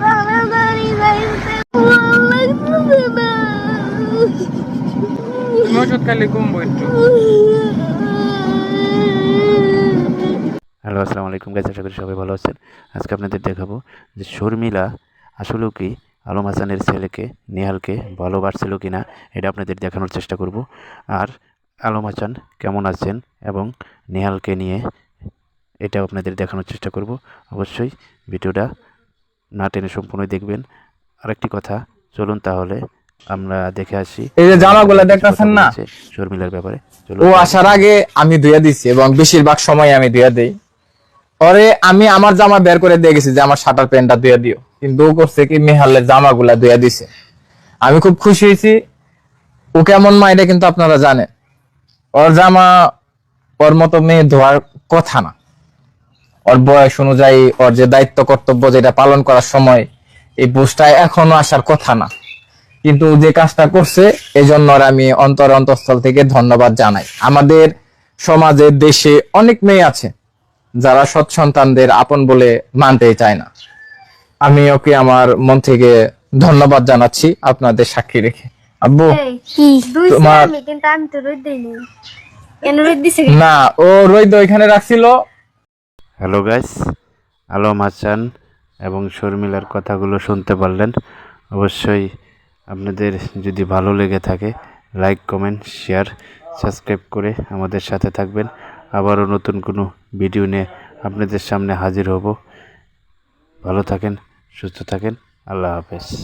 তাড়াতাড়ি যাইতে ভালো হ্যালো আসসালামু আলাইকুম গাইজ আশা করি সবাই ভালো আছেন। আজকে আপনাদের দেখাবো যে শর্মিলা আসলেও কি আলম হাসানের ছেলেকে নেহালকে ভালোবাসছিল কি না এটা আপনাদের দেখানোর চেষ্টা করব। আর আলম হাসান কেমন আছেন এবং নেহালকে নিয়ে এটাও আপনাদের দেখানোর চেষ্টা করব। অবশ্যই ভিডিওটা না টেনে সম্পূর্ণ দেখবেন। আরেকটি কথা চলুন তাহলে আমরা দেখে আসি এই যে জামাগুলা দেখতাছেন না? শর্মিলার ব্যাপারে। ও আসার আগে আমি ধুয়ে দিছি এবং বেশিরভাগ সময় আমি ধুয়ে দেই। পরে আমি আমার জামা বের করে দিয়ে গেছি যে আমার শার্টার প্যান্টটা ধুয়ে দিও। কিন্তু ও করছে কি, মেহালের জামাগুলা ধুয়ে দিছে। আমি খুব খুশি হয়েছি। ও কেমন মা, এটা কিন্তু আপনারা জানেন। ওর জামা ওর মতো মেয়ে ধোয়ার কথা না। ওর বয়স অনুযায়ী ওর যে দায়িত্ব, কর্তব্য যেটা পালন করার সময় এই বুঝটা এখনও আসার কথা না। কিন্তু যে কাজটা করছে এই জন্য আমি অন্তর অন্তঃস্থল থেকে ধন্যবাদ জানাই। আমাদের সমাজে, দেশে অনেক মেয়ে আছে। যারা সৎ সন্তানদের আপন বলে মানতেই চায় না। আমি ওকে আমার মন থেকে ধন্যবাদ জানাচ্ছি আপনাদের সাক্ষী রেখে। আব্বু তোমার- না ও রইদ ওইখানে রাখছিল। হ্যালো গাইস আলম হাসান এবং শর্মিলার কথাগুলো শুনতে পারলেন। অবশ্যই আপনাদের যদি ভালো লেগে থাকে লাইক কমেন্ট শেয়ার সাবস্ক্রাইব করে আমাদের সাথে থাকবেন। আবারও নতুন কোনো ভিডিও নিয়ে আপনাদের সামনে হাজির হব। ভালো থাকেন, সুস্থ থাকেন, আল্লাহ হাফেজ।